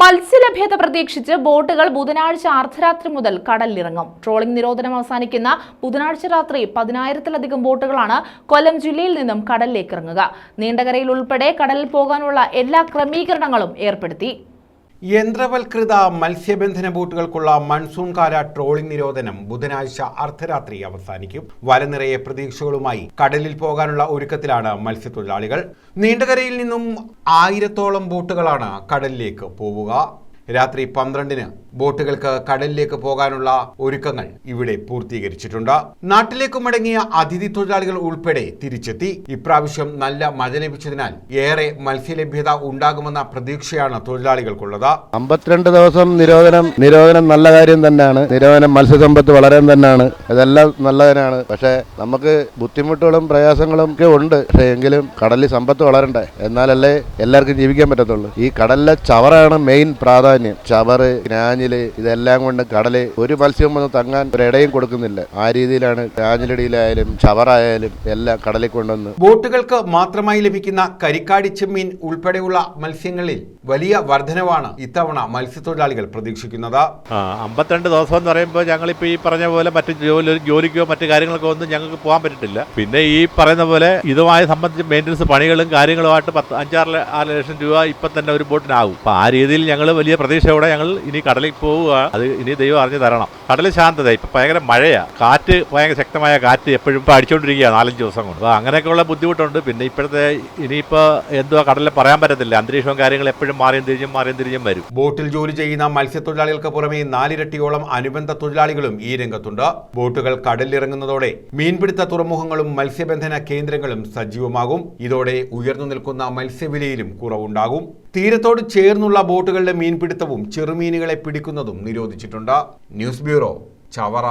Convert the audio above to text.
മത്സ്യലഭ്യത പ്രതീക്ഷിച്ച് ബോട്ടുകൾ ബുധനാഴ്ച അർദ്ധരാത്രി മുതൽ കടലിലിറങ്ങും. ട്രോളിംഗ് നിരോധനം അവസാനിക്കുന്ന ബുധനാഴ്ച രാത്രി പതിനായിരത്തിലധികം ബോട്ടുകളാണ് കൊല്ലം ജില്ലയിൽ നിന്നും കടലിലേക്ക് ഇറങ്ങുക. നീണ്ടകരയിൽ ഉൾപ്പെടെ കടലിൽ പോകാനുള്ള എല്ലാ ക്രമീകരണങ്ങളും ഏർപ്പെടുത്തി. യന്ത്രവൽകൃത മത്സ്യബന്ധന ബോട്ടുകൾക്കുള്ള മൺസൂൺ കാല ട്രോളിംഗ് നിരോധനം ബുധനാഴ്ച അർദ്ധരാത്രി അവസാനിക്കും. വല നിറയെ പ്രതീക്ഷകളുമായി കടലിൽ പോകാനുള്ള ഒരുക്കത്തിലാണ് മത്സ്യത്തൊഴിലാളികൾ. നീണ്ടകരയിൽ നിന്നും ആയിരത്തോളം ബോട്ടുകളാണ് കടലിലേക്ക് പോവുക. രാത്രി പന്ത്രണ്ടിന് ബോട്ടുകൾക്ക് കടലിലേക്ക് പോകാനുള്ള ഒരുക്കങ്ങൾ ഇവിടെ പൂർത്തീകരിച്ചിട്ടുണ്ട്. നാട്ടിലേക്ക് മടങ്ങിയ അതിഥി തൊഴിലാളികൾ ഉൾപ്പെടെ തിരിച്ചെത്തി. ഇപ്രാവശ്യം നല്ല മഴ ലഭിച്ചതിനാൽ ഏറെ മത്സ്യലഭ്യത ഉണ്ടാകുമെന്ന പ്രതീക്ഷയാണ് തൊഴിലാളികൾക്കുള്ളത്. അമ്പത്തിരണ്ട് ദിവസം നിരോധനം നിരോധനം നല്ല കാര്യം തന്നെയാണ്. നിരോധനം മത്സ്യസമ്പത്ത് വളരെ തന്നെയാണ്. ഇതെല്ലാം നല്ലതിനാണ് പക്ഷേ നമുക്ക് ബുദ്ധിമുട്ടുകളും പ്രയാസങ്ങളും ഒക്കെ ഉണ്ട്. പക്ഷേ എങ്കിലും കടലിൽ സമ്പത്ത് വളരണ്ടേ? എന്നാലല്ലേ എല്ലാവർക്കും ജീവിക്കാൻ പറ്റത്തുള്ളൂ. ഈ കടലിലെ ചവറാണ് മെയിൻ പ്രാധാന്യം. ചവറ് ഞാഞ്ഞിൽ ഇതെല്ലാം കൊണ്ട് കടൽ ഒരു മത്സ്യം വന്ന് തങ്ങാൻ ഒരിടയും കൊടുക്കുന്നില്ല. ആ രീതിയിലാണ് ഞാഞ്ഞിലടിയിലായാലും ചവറായാലും എല്ലാം കടലിൽ കൊണ്ടുവന്ന് ബോട്ടുകൾക്ക് മാത്രമായി ലഭിക്കുന്ന കരിക്കാടി ചെമ്മീൻ ഉൾപ്പെടെയുള്ള മത്സ്യങ്ങളിൽ വലിയ വർധനവാണ് ഇത്തവണ മത്സ്യത്തൊഴിലാളികൾ പ്രതീക്ഷിക്കുന്നത്. അമ്പത്തിരണ്ട് ദിവസം എന്ന് പറയുമ്പോൾ ഞങ്ങൾ ഞങ്ങളിപ്പോൾ ഈ പറഞ്ഞ പോലെ മറ്റു ജോലി ജോലിക്കോ മറ്റു കാര്യങ്ങൾക്കോ ഒന്നും ഞങ്ങൾക്ക് പോകാൻ പറ്റിട്ടില്ല പിന്നെ ഈ പറയുന്ന പോലെ ഇതുമായി സംബന്ധിച്ച് മെയിന്റനൻസ് പണികളും കാര്യങ്ങളുമായിട്ട് പത്ത് അഞ്ചാറ് ആറ് ലക്ഷം രൂപ ഇപ്പം തന്നെ ഒരു ബോട്ടിനാകും. അപ്പോൾ ആ രീതിയിൽ ഞങ്ങൾ വലിയ പ്രതീക്ഷയോടെ ഞങ്ങൾ ഇനി കടലിൽ പോവുക. അത് ഇനി ദൈവം അറിഞ്ഞു തരണം. കടൽ ശാന്തത ഇപ്പം ഭയങ്കര മഴയാണ് കാറ്റ് ഭയങ്കര ശക്തമായ കാറ്റ് എപ്പോഴും ഇപ്പോൾ അടിച്ചുകൊണ്ടിരിക്കുകയാണ് നാലഞ്ച് ദിവസം കൊണ്ട്. അപ്പോൾ അങ്ങനെയൊക്കെയുള്ള ബുദ്ധിമുട്ടുണ്ട്. പിന്നെ ഇപ്പോഴത്തെ ഇനിയിപ്പോൾ എന്തുവാ കടലിൽ പറയാൻ പറ്റത്തില്ല. അന്തരീക്ഷവും കാര്യങ്ങളും എപ്പോഴും മാറിയും തിരിഞ്ഞും മാറിയും തിരിഞ്ഞും വരും. ബോട്ടിൽ ജോലി ചെയ്യുന്ന മത്സ്യത്തൊഴിലാളികൾക്ക് പുറമെ നാലിരട്ടിയോളം അനുബന്ധ തൊഴിലാളികളും ഈ രംഗത്തുണ്ട്. ബോട്ടുകൾ കടലിലിറങ്ങുന്നതോടെ മീൻപിടുത്ത തുറമുഖങ്ങളും മത്സ്യബന്ധന കേന്ദ്രങ്ങളും സജീവമാകും. ഇതോടെ ഉയർന്നു നിൽക്കുന്ന മത്സ്യവിലയിലും കുറവുണ്ടാകും. തീരത്തോട് ചേർന്നുള്ള ബോട്ടുകളുടെ മീൻപിടുത്തവും ചെറുമീനുകളെ പിടിക്കുന്നതും നിരോധിച്ചിട്ടുണ്ട്. News bureau Chavara.